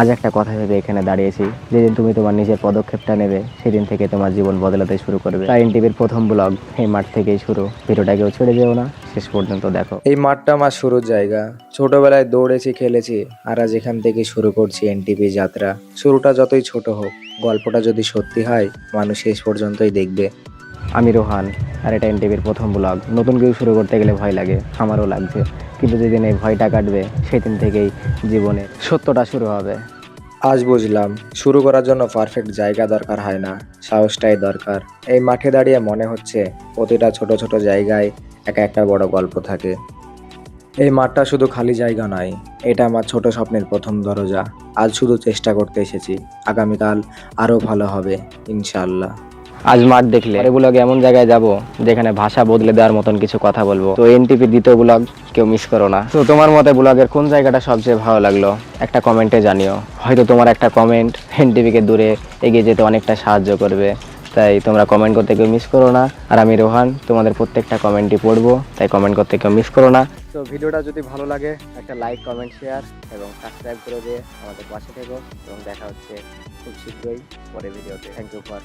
আজ একটা কথা ভেবে এখানে দাঁড়িয়েছি। যেদিন তুমি তোমার নিজের পদক্ষেপটা নেবে সেদিন থেকে তোমার জীবন বদলাতে শুরু করবে। তাই টিভির প্রথম ব্লগ এই মাঠ থেকেই শুরু। ভিডিওটাকেও ছেড়ে যেও না শেষ পর্যন্ত দেখো। এই মাঠটা আমার শুরুর জায়গা। ছোটবেলায় দৌড়েছি খেলেছি আর আজ এখান থেকে শুরু করছি এনটিপি যাত্রা। শুরুটা যতই ছোট হোক গল্পটা যদি সত্যি হয় মানুষ শেষ পর্যন্তই দেখবে। আমি রোহান আর এটা এনটিভির প্রথম ব্লগ। নতুন কেউ শুরু করতে গেলে ভয় লাগে আমারও লাগছে। কিন্তু যেদিন এই ভয়টা কাটবে, সেদিন থেকেই জীবনে সত্যটা শুরু হবে। আজ বুঝলাম, শুরু করার জন্য পারফেক্ট জায়গা দরকার হয় না, সাহসটাই দরকার। এই মাঠে দাঁড়িয়ে মনে হচ্ছে, প্রতিটা ছোট ছোট জায়গায় একা একটা বড় গল্প থাকে। এই মাঠটা শুধু খালি জায়গা নয়, এটা আমার ছোট স্বপ্নের প্রথম দরজা। আজ শুধু চেষ্টা করতে এসেছি, আগামীকাল আরও ভালো হবে, ইনশাআল্লাহ। আজ মাঠ দেখলে। ব্লগে এমন জায়গায় যাব যেখানে ভাষা বদলে দেওয়ার মতন কিছু কথা বলব। তো এনটিপির দ্বিতীয় ব্লগ কেউ মিস করো না। তো তোমার মতে ব্লগের কোন জায়গাটা সবচেয়ে ভালো লাগল? একটা কমেন্টে জানিও। হয়তো তোমার একটা কমেন্ট এনটিপিকে দূরে এগিয়ে যেতে অনেকটা সাহায্য করবে। তাই তোমরা কমেন্ট করতে কেউ মিস করো না। আর আমি রোহান, তোমাদের প্রত্যেকটা কমেন্টই পড়ব। তাই কমেন্ট করতে কেউ মিস করো না। তো ভিডিওটা যদি ভালো লাগে, একটা লাইক কমেন্ট শেয়ার এবং সাবস্ক্রাইব করে দিয়ে আমাদের পাশে থেকো। এবং দেখা হচ্ছে খুব শীঘ্রই পরে ভিডিওতে থ্যাংক ইউ ফর